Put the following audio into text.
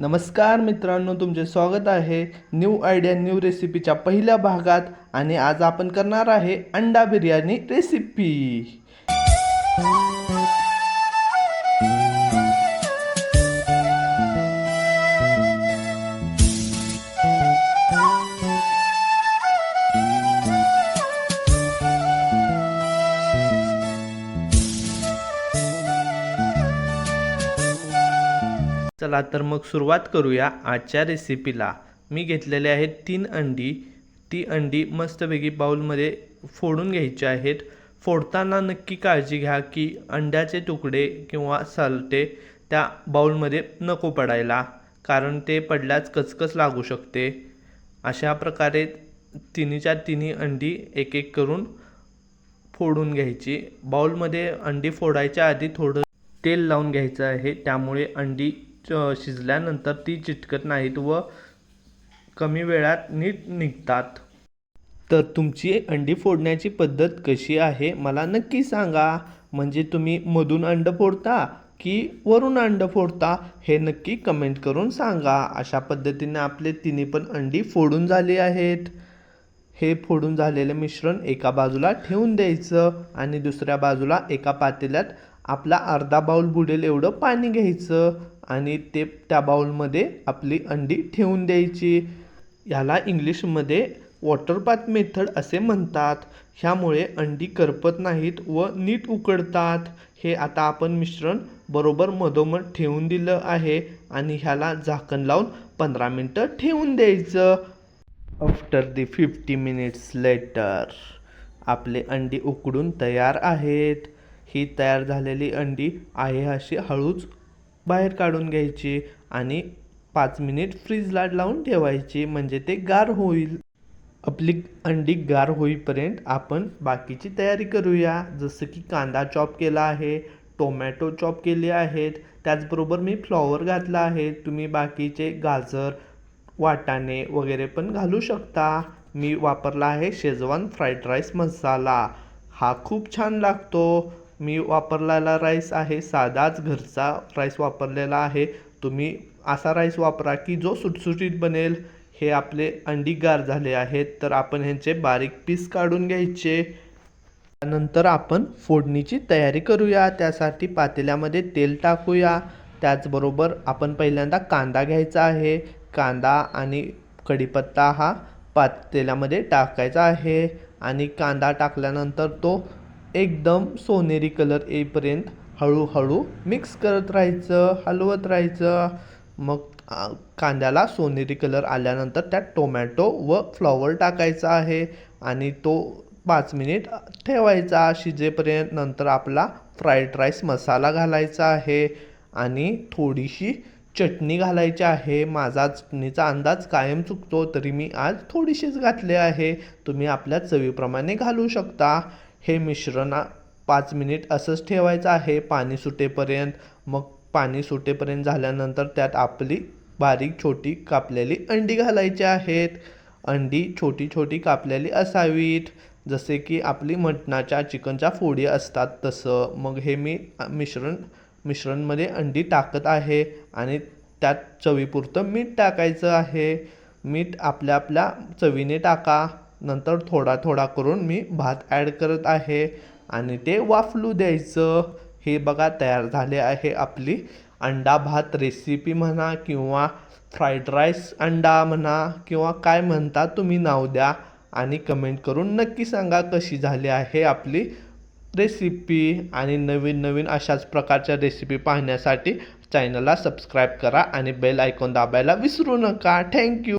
नमस्कार मित्रांनो तुमचे स्वागत आहे न्यू आयडिया न्यू रेसिपीच्या पहिल्या भागात. आणि आज आपण करणार आहे अंडा बिर्याणी रेसिपी. चला तर मग सुरुवात करूया आजच्या रेसिपीला मी घेतलेले आहेत तीन अंडी. ती अंडी मस्तपैकी बाऊलमध्ये फोडून घ्यायची आहेत. फोडताना नक्की काळजी घ्या की अंड्याचे तुकडे किंवा सालटे त्या बाऊलमध्ये नको पडायला कारण ते पडल्यास कचकच लागू शकते. अशा प्रकारे तिन्हीच्या तिन्ही अंडी एक एक करून फोडून घ्यायची. बाऊलमध्ये अंडी फोडायच्या आधी थोडं तेल लावून घ्यायचं आहे. त्यामुळे अंडी शिजल्यानंतर ती चिटकत नाहीत व कमी वेळात नीट निघतात. तर तुमची अंडी फोडण्याची पद्धत कशी आहे मला नक्की सांगा. म्हणजे तुम्ही मधून अंडं फोडता की वरून अंड फोडता हे नक्की कमेंट करून सांगा. अशा पद्धतीने आपले तिन्ही पण अंडी फोडून झाली आहेत. हे फोडून झालेलं मिश्रण एका बाजूला ठेवून द्यायचं आणि दुसऱ्या बाजूला एका पातेल्यात आपला अर्धा बाउल बुडेल एवढं पाणी घ्यायचं आणि ते त्या बाउलमध्ये आपली अंडी ठेवून द्यायची. ह्याला इंग्लिशमध्ये वॉटर पाथ मेथड असे म्हणतात. ह्यामुळे अंडी करपत नाहीत व नीट उकडतात. हे आता आपण मिश्रण बरोबर मधोमध ठेवून दिलं आहे आणि ह्याला झाकण लावून पंधरा मिनटं ठेवून द्यायचं. After the fifty minutes later आपले अंडी उकडून तयार आहेत. ही तयार झालेली अंडी आहे अशी हळूच बाहेर काढून घ्यायची आणि पाच मिनिट फ्रीजला लावून ठेवायची म्हणजे ते गार होईल. आपली अंडी गार होईपर्यंत आपण बाकीची तयारी करूया. जसं की कांदा चॉप केला आहे टोमॅटो चॉप केले आहेत त्याचबरोबर मी फ्लॉवर घातला आहे. तुम्ही बाकीचे गाजर वाटाणे वगैरे पण घालू शकता. मी वापरला आहे शेजवान फ्राईड राईस मसाला. हा खूप छान लागतो. मी वापरलेला राईस आहे साधाच घरचा राईस वापरलेला आहे. तुम्ही असा राईस वापरा की जो सुटसुटीत बनेल. हे आपले अंडी गार झाले आहेत. तर आपण ह्यांचे बारीक पीस काढून घ्यायचे. त्यानंतर आपण फोडणीची तयारी करूया. त्यासाठी पातेल्यामध्ये तेल टाकूया. त्याचबरोबर आपण पहिल्यांदा कांदा घ्यायचा आहे. कांदा आणि कढीपत्ता हा पातेल्यामध्ये टाकायचा आहे. आणि कांदा टाकल्यानंतर तो एकदम सोनेरी कलर येईपर्यंत हळूहळू मिक्स करत राहायचं हलवत राहायचं. मग कांद्याला सोनेरी कलर आल्यानंतर त्यात टोमॅटो व फ्लॉवर टाकायचा आहे आणि तो पाच मिनिट ठेवायचा. शिजेपर्यंत नंतर आपला फ्राईड राईस मसाला घालायचा आहे आणि थोडीशी चटणी घालायची आहे माझा चटणीचा अंदाज कायम चुकतो तरी मी आज थोडीशीच घातले आहे. तुम्ही आपल्या चवीप्रमाणे घालू शकता. हे मिश्रण पाच मिनिट असंच ठेवायचं आहे पाणी सुटेपर्यंत. मग पाणी सुटेपर्यंत झाल्यानंतर त्यात आपली बारीक छोटी कापलेली अंडी घालायची आहेत. अंडी छोटी छोटी कापलेली असावीत. जसे की आपली मटणाच्या चिकनच्या फोडी असतात तसं. मग हे मी मिश्रण मिश्रणमध्ये अंडी टाकत आहे आणि त्यात चवीपुरतं मीठ टाकायचं आहे. मीठ आपल्या आपल्या चवीने टाका. नंतर थोडा थोडा करून मी भात ॲड करत आहे आणि ते वाफलू द्यायचं. हे बघा तयार झाले आहे आपली अंडा भात रेसिपी म्हणा किंवा फ्राईड राईस अंडा म्हणा किंवा काय म्हणता तुम्ही नाव द्या आणि कमेंट करून नक्की सांगा कशी झाली आहे आपली रेसिपी आणि नवीन नवीन अशाच प्रकारच्या रेसिपी पाहण्यासाठी चॅनलला सबस्क्राईब करा आणि बेल आयकॉन दाबायला विसरू नका. थँक्यू